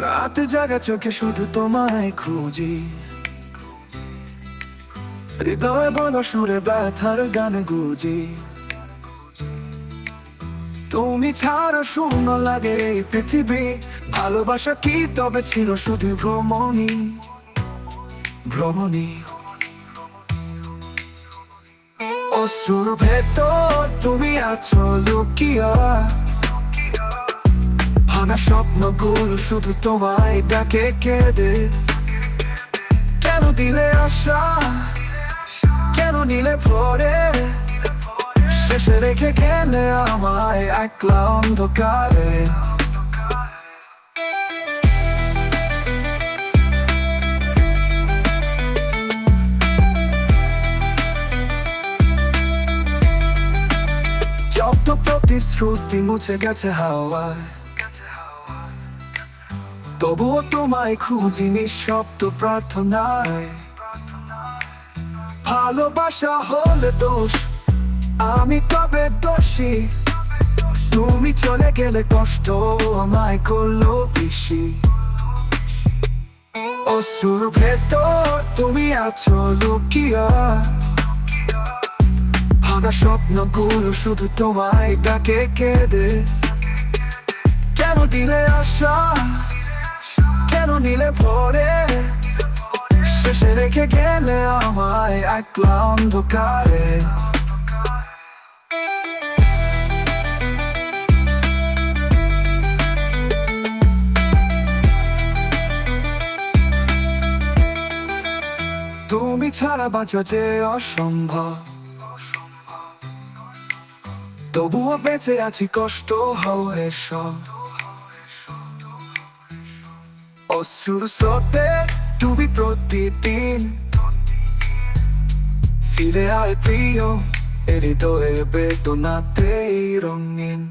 রাতে জাগা চোখে শুধু তোমায় খুঁজি। হৃদয় বন সুরে ব্যথার গান গুজি। তুমি ছাড়া, শূন্য লাগে এই পৃথিবী। ভালোবাসা কি তবে ছিল শুধু ভ্রমণই। ভ্রমণই। অসুর ভেতর তুমি আছো, লুকিয়া। ভাঙা স্বপ্নগুলো শুধু তোমায় ডাকে কেঁদে। কেন দিলে আশা? কেন নিলে ভরে? শেষে রেখে গেলে আমায় একলা অন্ধকারে। যত প্রতিশ্রুতি মুছে গেছে হাওয়ায় তবুও তোমায় খুঁজি নিঃশব্দ প্রার্থনায়। ভালোবাসা হলে দোষ, আমি তবে দোষী। তুমি চলে গেলে কষ্ট আমায় করল বেশি। অসুর ভেতর তুমি আছো লুকিয়া। ভাঙা স্বপ্নগুলো শুধু তোমায় ডাকে কেঁদে। কেন দিলে আশা? কেন নিলে ভরে শেষে রেখে গেলে আমায় একলা অন্ধকারে। তুমি ছাড়া বাঁচা যে অসম্ভব। তবুও বেঁচে আছি, কষ্ট হয়ে সব অসুর স্রোতে ডুবি প্রতিদিন ফিরে আয় প্রিয় হৃদয়ের বেদনাতেই রঙিন